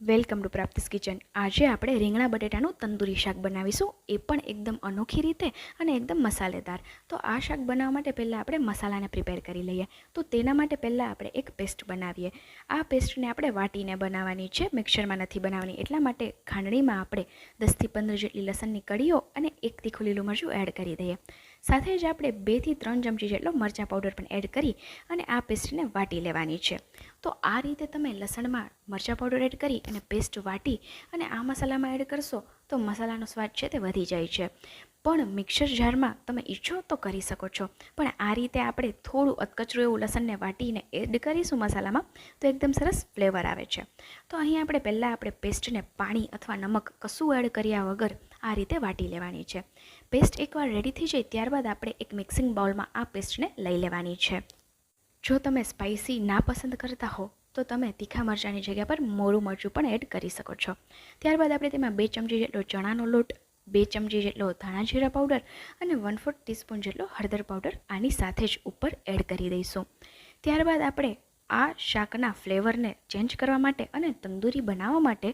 Welcome to પ્રાપ્તિસ kitchen. આજે આપણે રીંગણા બટેટાનું તંદૂરી શાક બનાવીશું. એ પણ એકદમ અનોખી રીતે અને એકદમ મસાલેદાર. તો આ શાક બનાવવા માટે પહેલાં આપણે મસાલાને પ્રિપેર કરી લઈએ. તો તેના માટે પહેલાં આપણે એક પેસ્ટ બનાવીએ. આ પેસ્ટને આપણે વાટીને બનાવવાની છે. મિક્સરમાં નથી બનાવવાની. એટલા માટે ખાંડણીમાં આપણે દસથી પંદર જેટલી લસણની કળીઓ અને એક તીખું લીલું મરચું એડ કરી દઈએ. સાથે જ આપણે બેથી ત્રણ ચમચી જેટલો મરચાં પાવડર પણ એડ કરી અને આ પેસ્ટને વાટી લેવાની છે. તો આ રીતે તમે લસણમાં મરચાં પાવડર એડ કરી અને પેસ્ટ વાટી અને આ મસાલામાં એડ કરશો તો મસાલાનો સ્વાદ છે તે વધી જાય છે. પણ મિક્સર જારમાં તમે ઈચ્છો તો કરી શકો છો. પણ આ રીતે આપણે થોડું અતકચરું એવું લસણને વાટીને એડ કરીશું મસાલામાં તો એકદમ સરસ ફ્લેવર આવે છે. તો અહીં આપણે પહેલાં આપણે પેસ્ટને પાણી અથવા નમક કશું એડ કર્યા વગર આ રીતે વાટી લેવાની છે. પેસ્ટ એકવાર રેડી થઈ જાય ત્યારબાદ આપણે એક મિક્સિંગ બાઉલમાં આ પેસ્ટને લઈ લેવાની છે. જો તમે સ્પાઇસી ના પસંદ કરતા હો, તો તમે તીખા મરચાંની જગ્યા પર મોરું મરચું પણ એડ કરી શકો છો. ત્યારબાદ આપણે તેમાં બે ચમચી જેટલો ચણાનો લોટ, બે ચમચી જેટલો ધાણા જીરા પાવડર અને વન ફોર્થ ટીસ્પૂન જેટલો હળદર પાવડર આની સાથે જ ઉપર એડ કરી દઈશું. ત્યારબાદ આપણે આ શાકના ફ્લેવરને ચેન્જ કરવા માટે અને તંદૂરી બનાવવા માટે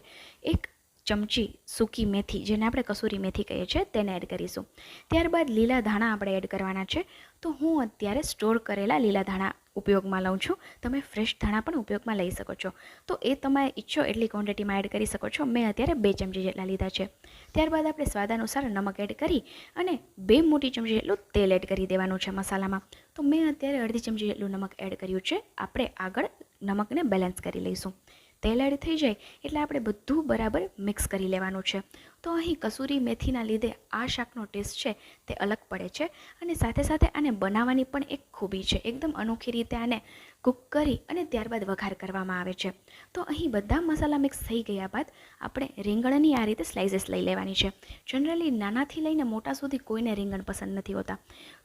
એક ચમચી સૂકી મેથી, જેને આપણે કસૂરી મેથી કહીએ છીએ, તેને એડ કરીશું. ત્યારબાદ લીલા ધાણા આપણે એડ કરવાના છે. તો હું અત્યારે સ્ટોર કરેલા લીલા ધાણા ઉપયોગમાં લઉં છું. તમે ફ્રેશ ધાણા પણ ઉપયોગમાં લઈ શકો છો. તો એ તમે ઈચ્છો એટલી ક્વોન્ટિટીમાં એડ કરી શકો છો. મેં અત્યારે બે ચમચી જેટલા લીધા છે. ત્યારબાદ આપણે સ્વાદ અનુસાર નમક એડ કરી અને બે મોટી ચમચી જેટલું તેલ એડ કરી દેવાનું છે મસાલામાં. તો મેં અત્યારે અડધી ચમચી જેટલું નમક એડ કર્યું છે. આપણે આગળ નમકને બેલેન્સ કરી લઈશું. તેલ થઈ જાય એટલે આપણે બધું બરાબર મિક્સ કરી લેવાનું છે. તો અહીં કસૂરી મેથીના લીધે આ શાકનો ટેસ્ટ છે તે અલગ પડે છે અને સાથે સાથે આને બનાવવાની પણ એક ખૂબી છે. એકદમ અનોખી રીતે આને કૂક કરી અને ત્યારબાદ વઘાર કરવામાં આવે છે. તો અહીં બધા મસાલા મિક્સ થઈ ગયા બાદ આપણે રીંગણની આ રીતે સ્લાઇસીસ લઈ લેવાની છે. જનરલી નાનાથી લઈને મોટા સુધી કોઈને રીંગણ પસંદ નથી હોતા.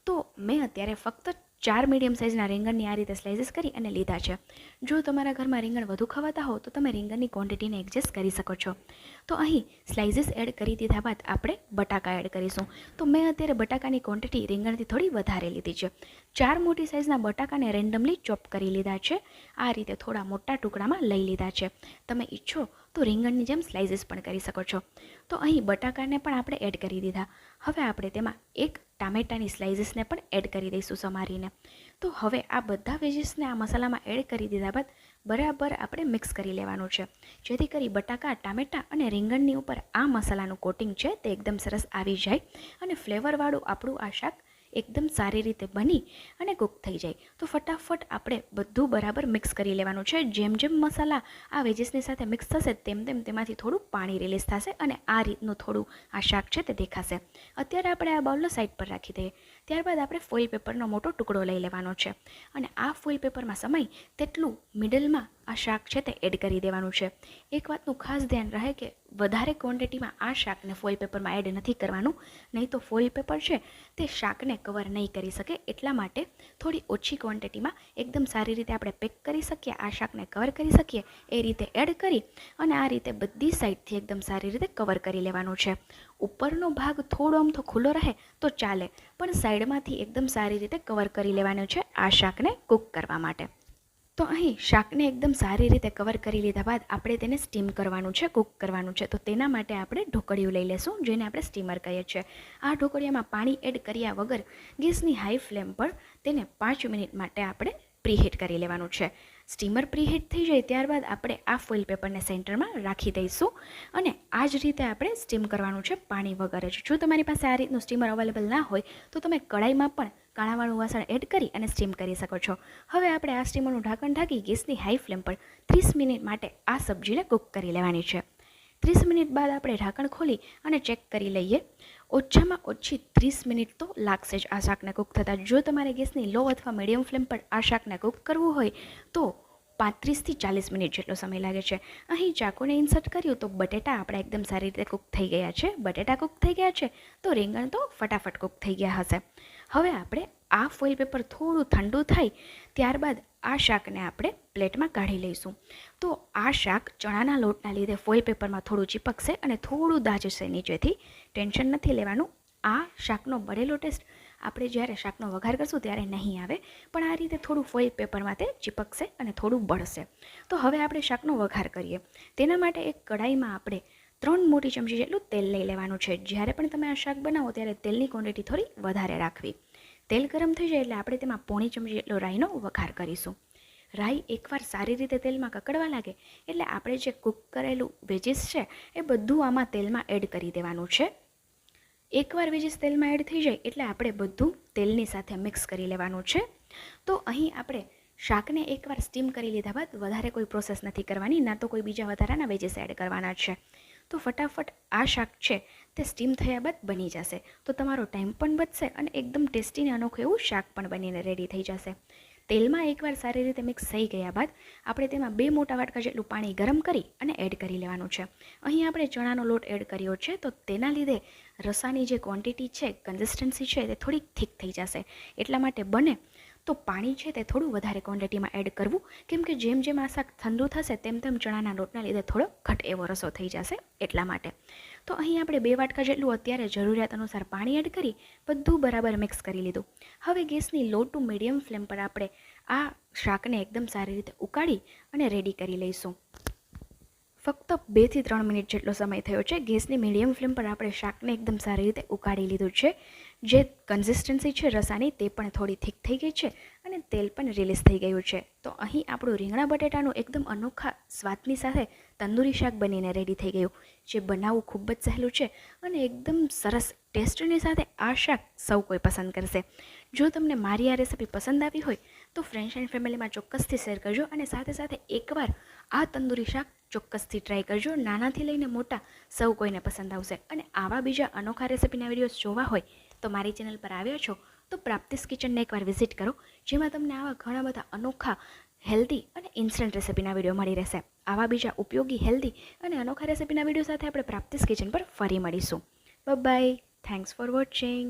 તો મેં અત્યારે ફક્ત ચાર મીડિયમ સાઇઝના રીંગણની આ રીતે સ્લાઇસીસ કરી અને લીધા છે. જો તમારા ઘરમાં રીંગણ વધુ ખવાતા હો, તો તમે રીંગણની ક્વોન્ટિટીને એડજસ્ટ કરી શકો છો. તો અહીં સ્લાઇસીસ એડ કરી દીધા બાદ આપણે બટાકા એડ કરીશું. તો મેં અત્યારે બટાકાની ક્વોન્ટિટી રીંગણથી થોડી વધારે લીધી છે. ચાર મોટી સાઇઝના બટાકાને રેન્ડમલી ચોપ કરી લીધા છે. આ રીતે થોડા મોટા ટુકડામાં લઈ લીધા છે. તમે ઈચ્છો તો રીંગણની જેમ સ્લાઇસીસ પણ કરી શકો છો. તો અહીં બટાકાને પણ આપણે એડ કરી દીધા. હવે આપણે તેમાં એક ટામેટાની સ્લાઇસીસને પણ એડ કરી દઈશું સમારીને. તો હવે આ બધા વેજીસને આ મસાલામાં એડ કરી દીધા બાદ બરાબર આપણે મિક્સ કરી લેવાનું છે. જેથી કરી બટાકા, ટામેટાં અને રીંગણની ઉપર આ મસાલાનું કોટિંગ છે તે એકદમ સરસ આવી જાય અને ફ્લેવરવાળું આપણું આ શાક એકદમ સારી રીતે બની અને કૂક થઈ જાય. તો ફટાફટ આપણે બધું બરાબર મિક્સ કરી લેવાનું છે. જેમ જેમ મસાલા આ વેજીસની સાથે મિક્સ થશે, તેમ તેમ તેમાંથી થોડું પાણી રિલીઝ થશે અને આ રીતનું થોડું આ શાક છે તે દેખાશે. અત્યારે આપણે આ બાઉલને સાઈડ પર રાખી દઈએ. ત્યારબાદ આપણે ફોઇલ પેપરનો મોટો ટુકડો લઈ લેવાનો છે. અને આ ફોઇલ પેપરમાં સમય તેટલું મિડલમાં આ શાક છે તે એડ કરી દેવાનું છે. એક વાતનું ખાસ ધ્યાન રહે કે વધારે ક્વોન્ટિટીમાં આ શાકને ફોઇલ પેપરમાં એડ નથી કરવાનું, નહીં તો ફોઇલ પેપર છે તે શાકને કવર નહીં કરી શકે, એટલા માટે થોડી ઓછી ક્વોન્ટિટીમાં એકદમ સારી રીતે આપણે પેક કરી શકીએ, આ શાકને કવર કરી શકીએ, એ રીતે એડ કરી અને આ રીતે બધી સાઈડથી એકદમ સારી રીતે કવર કરી લેવાનું છે. ઉપરનો ભાગ થોડો આમ તો ખુલ્લો રહે તો ચાલે. પણ સાઈડમાંથી એકદમ સારી રીતે કવર કરી લેવાનું છે આ શાકને કૂક કરવા માટે. તો અહીં શાકને એકદમ સારી રીતે કવર કરી લીધા બાદ આપણે તેને સ્ટીમ કરવાનું છે કૂક કરવાનું છે. તો તેના માટે આપણે ઢોકળિયું લઈ લેશું, જેને આપણે સ્ટીમર કહીએ છીએ. આ ઢોકળિયામાં પાણી એડ કર્યા વગર ગેસની હાઈ ફ્લેમ પર તેને પાંચ મિનિટ માટે આપણે પ્રીહીટ કરી લેવાનું છે. સ્ટીમર પ્રીહીટ થઈ જાય ત્યારબાદ આપણે આ ફોઇલ પેપરને સેન્ટરમાં રાખી દઈશું અને આ જ રીતે આપણે સ્ટીમ કરવાનું છે પાણી વગર જ. જો તમારી પાસે આ રીતનું સ્ટીમર અવેલેબલ ના હોય, તો તમે કડાઈમાં પણ કાણાવાળું વાસણ એડ કરી અને સ્ટીમ કરી શકો છો. હવે આપણે આ સ્ટીમરનું ઢાંકણ ઢાંકી ગેસની હાઈ ફ્લેમ પર ત્રીસ મિનિટ માટે આ સબ્જીને કૂક કરી લેવાની છે. ત્રીસ મિનિટ બાદ આપણે ઢાંકણ ખોલી અને ચેક કરી લઈએ. ઓછામાં ઓછી ત્રીસ મિનિટ તો લાગશે જ આ શાકને કૂક થતાં. જો તમારે ગેસની લો અથવા મીડિયમ ફ્લેમ પર આ શાકને કૂક કરવું હોય, તો પાંત્રીસથી ચાલીસ મિનિટ જેટલો સમય લાગે છે. અહીં ચાકુને ઇન્સર્ટ કર્યું તો બટેટા આપણા એકદમ સારી રીતે કૂક થઈ ગયા છે. બટેટા કૂક થઈ ગયા છે, તો રીંગણ તો ફટાફટ કૂક થઈ ગયા હશે. હવે આપણે આ ફોઇલ પેપર થોડું ઠંડુ થાય ત્યારબાદ આ શાકને આપણે પ્લેટમાં કાઢી લઈશું. તો આ શાક ચણાના લોટના લીધે ફોઇલ પેપરમાં થોડું ચીપકશે અને થોડું દાજશે નીચેથી. ટેન્શન નથી લેવાનું. આ શાકનો બળેલો ટેસ્ટ આપણે જ્યારે શાકનો વઘાર કરશું ત્યારે નહીં આવે, પણ આ રીતે થોડું ફોઇલ પેપરમાં તે ચીપકશે અને થોડું બળશે. તો હવે આપણે શાકનો વઘાર કરીએ. તેના માટે એક કઢાઈમાં આપણે ત્રણ મોટી ચમચી જેટલું તેલ લઈ લેવાનું છે. જ્યારે પણ તમે આ શાક બનાવો, ત્યારે તેલની ક્વોન્ટિટી થોડી વધારે રાખવી. તેલ ગરમ થઈ જાય એટલે આપણે તેમાં પોણી ચમચી જેટલો રાઈનો વઘાર કરીશું. રાઈ એકવાર સારી રીતે તેલમાં કકડવા લાગે, એટલે આપણે જે કૂક કરેલું વેજીસ છે, એ બધું આમાં તેલમાં એડ કરી દેવાનું છે. એકવાર વેજીસ તેલમાં એડ થઈ જાય, એટલે આપણે બધું તેલની સાથે મિક્સ કરી લેવાનું છે. તો અહીં આપણે શાકને એકવાર સ્ટીમ કરી લીધા બાદ વધારે કોઈ પ્રોસેસ નથી કરવાની, ના તો કોઈ બીજા વધારાના વેજીસ એડ કરવાના છે. તો ફટાફટ આ શાક છે તે સ્ટીમ થયા બાદ બની જશે. તો તમારો ટાઈમ પણ બચશે અને એકદમ ટેસ્ટી અને અનોખું એવું શાક પણ બનીને રેડી થઈ જશે. તેલમાં એકવાર સારી રીતે મિક્સ થઈ ગયા બાદ આપણે તેમાં બે મોટા વાટકા જેટલું પાણી ગરમ કરી અને એડ કરી લેવાનું છે. અહીં આપણે ચણાનો લોટ એડ કર્યો છે તો તેના લીધે રસાની જે ક્વોન્ટિટી છે કન્સિસ્ટન્સી છે તે થોડીક થીક થઈ જશે. એટલા માટે બને તો પાણી છે તે થોડું વધારે ક્વોન્ટિટીમાં એડ કરવું. કેમ કે જેમ જેમ આ શાક ઠંડુ થશે તેમ તેમ ચણાના લોટના લીધે થોડો ઘટ એવો રસો થઈ જશે એટલા માટે. તો અહીં આપણે બે વાટકા જેટલું અત્યારે જરૂરિયાત અનુસાર પાણી એડ કરી બધું બરાબર મિક્સ કરી લીધું. હવે ગેસની લો ટુ મીડિયમ ફ્લેમ પર આપણે આ શાકને એકદમ સારી રીતે ઉકાળી અને રેડી કરી લઈશું. ફક્ત બેથી ત્રણ મિનિટ જેટલો સમય થયો છે. ગેસની મીડિયમ ફ્લેમ પર આપણે શાકને એકદમ સારી રીતે ઉકાળી લીધું છે. જે કન્સિસ્ટન્સી છે રસાની તે પણ થોડી થીક થઈ ગઈ છે અને તેલ પણ રિલીઝ થઈ ગયું છે. તો અહીં આપણું રીંગણા બટેટાનું એકદમ અનોખા સ્વાદની સાથે તંદૂરી શાક બનીને રેડી થઈ ગયું. જે બનાવવું ખૂબ જ સહેલું છે અને એકદમ સરસ ટેસ્ટની સાથે આ શાક સૌ કોઈ પસંદ કરશે. જો તમને મારી આ રેસિપી પસંદ આવી હોય તો ફ્રેન્ડ્સ એન્ડ ફેમિલીમાં ચોક્કસથી શેર કરજો અને સાથે સાથે એકવાર આ તંદૂરી શાક ચોક્કસથી ટ્રાય કરજો. નાનાથી લઈને મોટા સૌ કોઈને પસંદ આવશે. અને આવા બીજા અનોખા રેસિપીના વિડીયોઝ જોવા હોય તો મારી ચેનલ પર આવ્યા છો તો પ્રાપ્તિસ કિચનને એકવાર વિઝિટ કરો, જેમાં તમને આવા ઘણા બધા અનોખા હેલ્ધી અને ઇન્સ્ટન્ટ રેસિપીના વીડિયો મળી રહેશે. આવા બીજા ઉપયોગી હેલ્ધી અને અનોખા રેસિપીના વીડિયો સાથે આપણે પ્રાપ્તિસ કિચન પર ફરી મળીશું. By thanks for watching